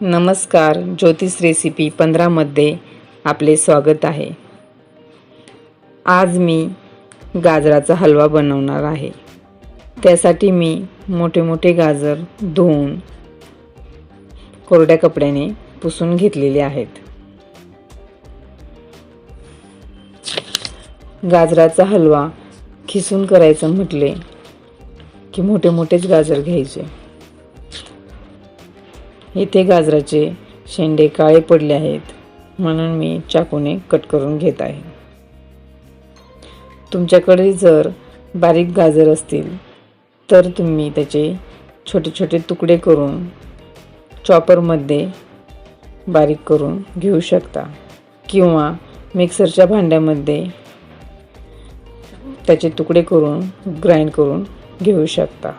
नमस्कार ज्योतिष रेसिपी पंधरामध्ये आपले स्वागत आहे. आज मी गाजराचा हलवा बनवणार आहे. त्यासाठी मी मोठे मोठे गाजर धुवून कोरड्या कपड्याने पुसून घेतलेले आहेत. गाजराचा हलवा खिसून करायचं म्हटले की मोठे मोठेच गाजर घ्यायचे. इथे गाजराचे शेंडे काळे पडले आहेत. म्हणून मी चाकूने कट करून घेत आहे. तुमच्याकडे जर बारीक गाजर असतील तर तुम्ही त्याचे छोटे छोटे तुकडे करून चॉपरमध्ये बारीक करून घेऊ शकता. किंवा मिक्सरच्या भांड्यामध्ये त्याचे तुकडे करून ग्राइंड करून घेऊ शकता.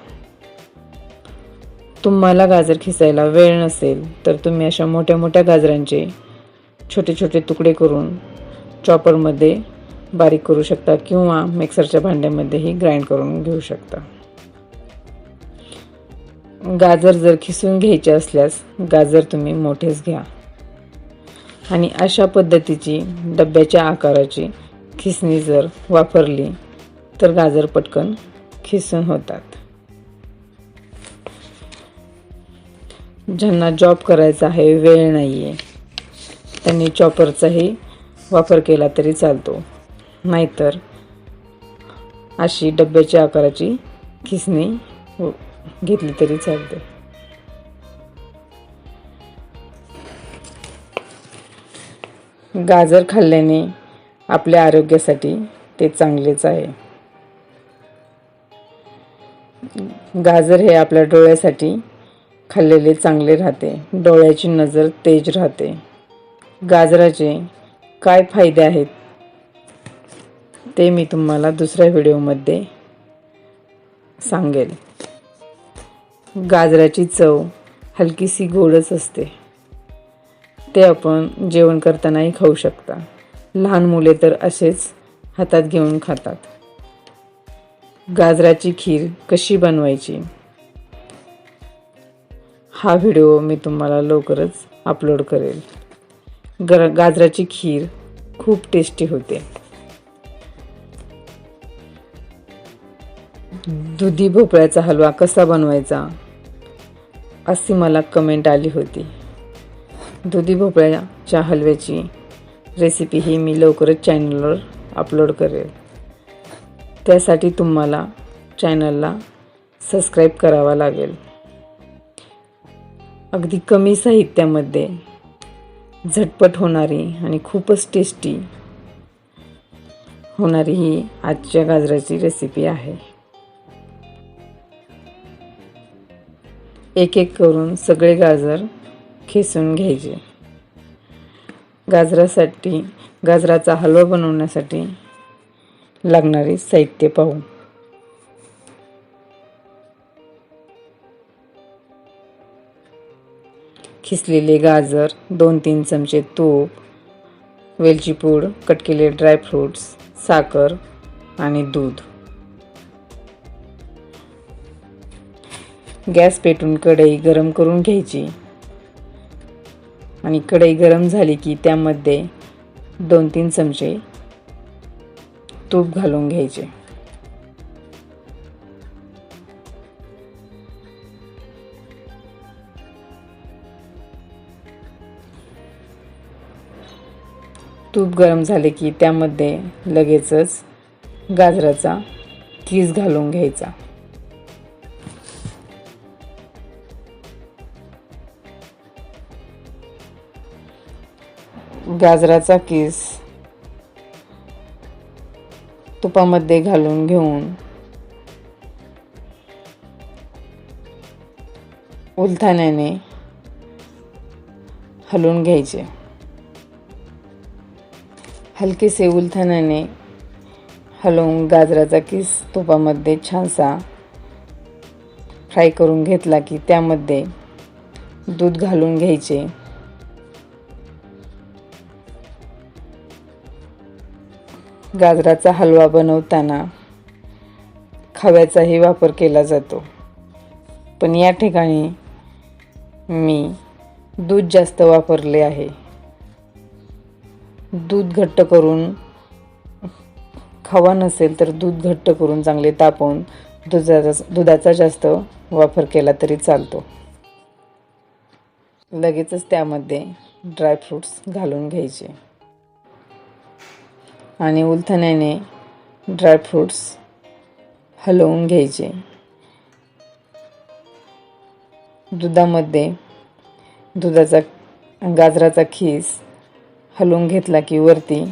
तुम्हाला गाजर खिसायला वेळ नसेल तर तुम्ही अशा मोठ्या मोठ्या गाजरांचे छोटे छोटे तुकडे करून चॉपरमध्ये बारीक करू शकता किंवा मिक्सरच्या भांड्यामध्येही ग्राइंड करून घेऊ शकता. गाजर जर खिसून घ्यायचे असल्यास गाजर तुम्ही मोठेच घ्या. आणि अशा पद्धतीची डब्याच्या आकाराची खिसणी जर वापरली तर गाजर पटकन खिसून होतात. ज्यांना जॉब करायचा आहे वेळ नाही आहे त्यांनी चॉपरचाही वापर केला तरी चालतो. नाहीतर अशी डब्याच्या आकाराची खिसणी घेतली तरी चालते. गाजर खाल्ल्याने आपल्या आरोग्यासाठी ते चांगलेच आहे. गाजर हे आपल्या डोळ्यासाठी खाल्लेले चांगले राहते. डोळ्याची नजर तेज राहते. गाजराचे काय फायदे आहेत? ते मी तुम्हाला दुसऱ्या व्हिडिओमध्ये सांगेल. गाजराची चव हलकीशी गोडच असते. ते आपण जेवण करतानाही खाऊ शकता. लहान मुले तर असेच हातात घेऊन खातात. गाजराची खीर कशी बनवायची? हा व्हिडिओ मी तुम्हाला लवकरच अपलोड करेल. गर गाजराची खीर खूप टेस्टी होते. दुधी भोपळ्याचा हलवा कसा बनवायचा? अशी मला कमेंट आली होती. दुधी भोपळ्याच्या हलव्याची रेसिपी ही मी लवकरच चॅनलवर अपलोड करेल. त्यासाठी तुम्हाला चॅनलला सबस्क्राईब करावा लागेल. अगदी कमी साहित्यामध्ये. झटपट होणारी आणि खूपच टेस्टी होणारी ही आजच्या गाजराची रेसिपी आहे. एक एक करून सगळे गाजर खेसून घ्यायचे. गाजरासाठी गाजराचा हलवा बनवण्यासाठी लागणारे साहित्य पाहू. खिसलेले गाजर दोन तीन चमचे तूप वेलची पूड कट केलेले ड्रायफ्रूट्स साखर आणि दूध. गॅस पेटून कढई गरम करून घ्यायची. आणि कढई गरम झाली की त्यामध्ये दोन तीन चमचे तूप घालून घ्यायचे. तूप गरम झाले की त्यामध्ये लगेचच गाजराचा कीस घालून घ्यायचा. गाजराचा कीस तुपामध्ये घालून घेऊन उलथाण्याने हलवून घ्यायचे. हलकेसे उलथनाने हलवून गाजराचा किस तुपामध्ये छानसा फ्राय करून घेतला की त्यामध्ये दूध घालून घ्यायचे. गाजराचा हलवा बनवताना खव्याचाही वापर केला जातो. पण या ठिकाणी मी दूध जास्त वापरले आहे. दूध घट्ट करून खवा नसेल तर दूध घट्ट करून चांगले तापवून दुधाचा दुधाचा जास्त वापर केला तरी चालतो. लगेचच त्यामध्ये ड्रायफ्रूट्स घालून घ्यायचे. आणि उलथण्याने ड्रायफ्रूट्स हलवून घ्यायचे. दुधामध्ये दुधाचा गाजराचा खीस हलवून घेतला की वरती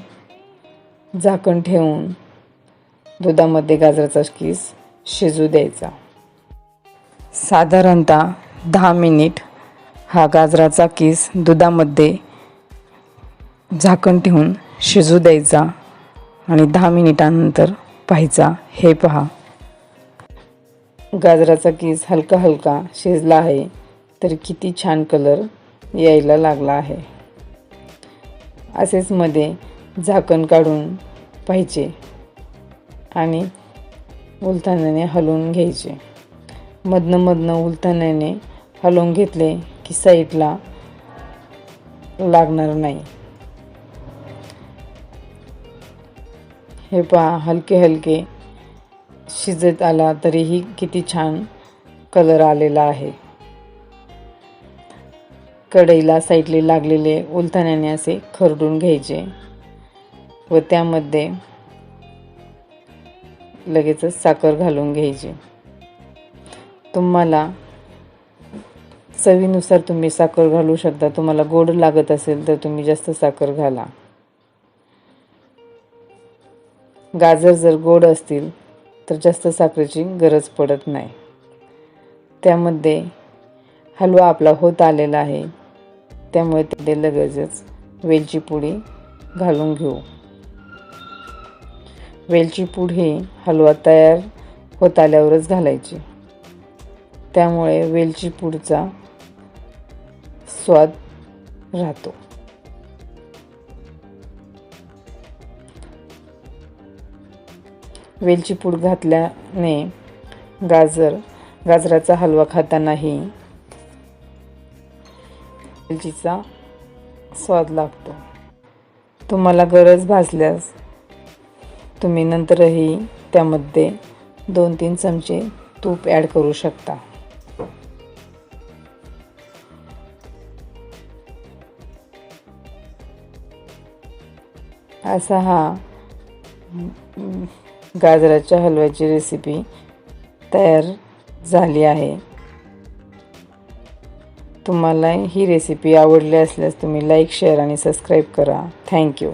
झाकण ठेवून दुधामध्ये गाजराचा किस शिजू द्यायचा. साधारणतः दहा मिनिट हा गाजराचा किस दुधामध्ये झाकण ठेवून शिजू द्यायचा आणि दहा मिनिटांनंतर पाहायचा. हे पहा. गाजराचा किस हलका हलका शिजला आहे तर किती छान कलर यायला लागला आहे. असेच मध्ये झाकण काढून पाहिजे आणि उलथाण्याने हलवून घ्यायचे. मधनं मधनं उलथाण्याने हलवून घेतले की साईडला लागणार नाही. हे पहा हलके हलके शिजत आला तरीही किती छान कलर आलेला आहे. कढईला साईडले लागलेले उलथाण्याने असे खरडून घ्यायचे व त्यामध्ये लगेचच साखर घालून घ्यायची. तुम्हाला चवीनुसार तुम्ही साखर घालू शकता. तुम्हाला गोड लागत असेल तर तुम्ही जास्त साखर घाला. गाजर जर गोड असतील तर जास्त साखरेची गरज पडत नाही. त्यामध्ये हलवा आपला होत आलेला आहे. त्यामुळे ते लगेचच वेलची पुडी घालून घेऊ. वेलची पूड ही हलवा तयार होत आल्यावरच घालायची. त्यामुळे वेलची पूडचा स्वाद राहतो. वेलची पूड घातल्याने गाजर गाजराचा हलवा खातानाही वेलचीचा स्वाद लागतो. तुम्हाला गरज भासल्यास तुम्ही नंतरही त्यामध्ये दोन तीन चमचे तूप ॲड करू शकता. असा हा गाजराच्या हलव्याची रेसिपी तयार झाली आहे. तुम्हाला ही रेसिपी आवडली असल्यास तुम्ही लाईक शेअर आणि सबस्क्राईब करा. Thank you